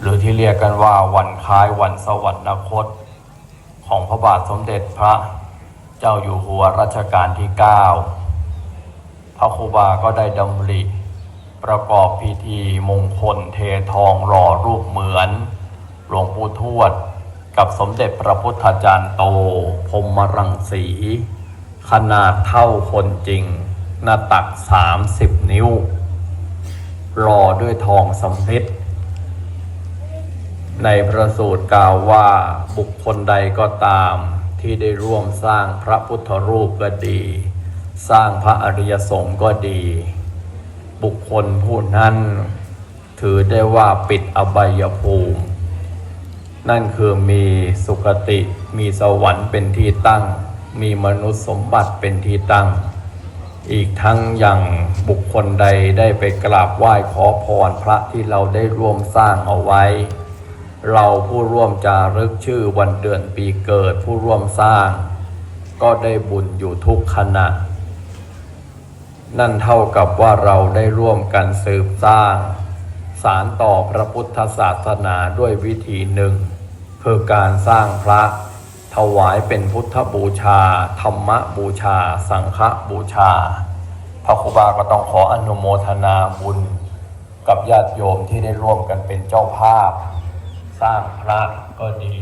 หรือที่เรียกกันว่าวันคล้ายวันสวรรคต ของพระบาทสมเด็จพระเจ้าอยู่หัวรัชกาลที่ 9 พระครูบาก็ได้ดำริ ประกอบพิธีมงคลเททองหล่อรูปเหมือน หลวงปู่ทวด กับสมเด็จพระพุทธจารย์โตพรมรังสี ขนาดเท่าคนจริง หน้าตัก 30 นิ้วหล่อด้วยทองสำริด ในพระสูตรกล่าวว่าบุคคลใดก็ตาม ที่ได้ร่วมสร้างพระพุทธรูปก็ดี สร้างพระอริยสงฆ์ก็ดี บุคคลผู้นั้น ถือได้ว่าปิดอบายภูมิ นั่นคือมีสุคติมีสวรรค์เป็นที่ตั้ง มีมนุษย์สมบัติเป็นที่ตั้ง อีกทั้งอยังบุคคลใดได้ไปกราบไหว้ขอพรพระที่เราได้ร่วมสร้างเอาไว้ เราผู้ร่วมจารึกชื่อวันเดือนปีเกิดผู้ร่วมสร้าง ก็ได้บุญอยู่ทุกขณะ นั่นเท่ากับว่าเราได้ร่วมกันสืบสร้าง สารต่อพระพุทธศาสนาด้วยวิธีหนึ่ง คือการสร้างพระ ถวายเป็นพุทธบูชา ธรรมบูชา สังฆบูชา พระครูบาก็ต้องขออนุโมทนาบุญ กับญาติโยมที่ได้ร่วมกันเป็นเจ้าภาพ สร้างพระก็ดี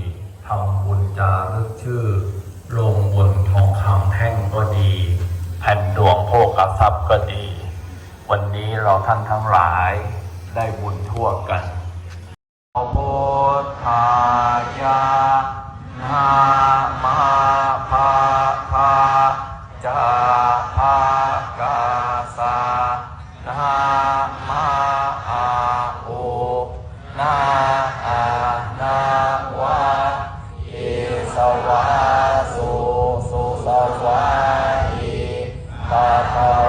ทำบุญจารึกชื่อ ลงบนทองคำแท่งก็ดีแผ่นดวงโภกทรัพย์ก็ดี วันนี้เราท่านทั้งหลายได้บุญทั่วกันพุทธายานามาภาภาจาภากาสานามาอาโอนา Ah.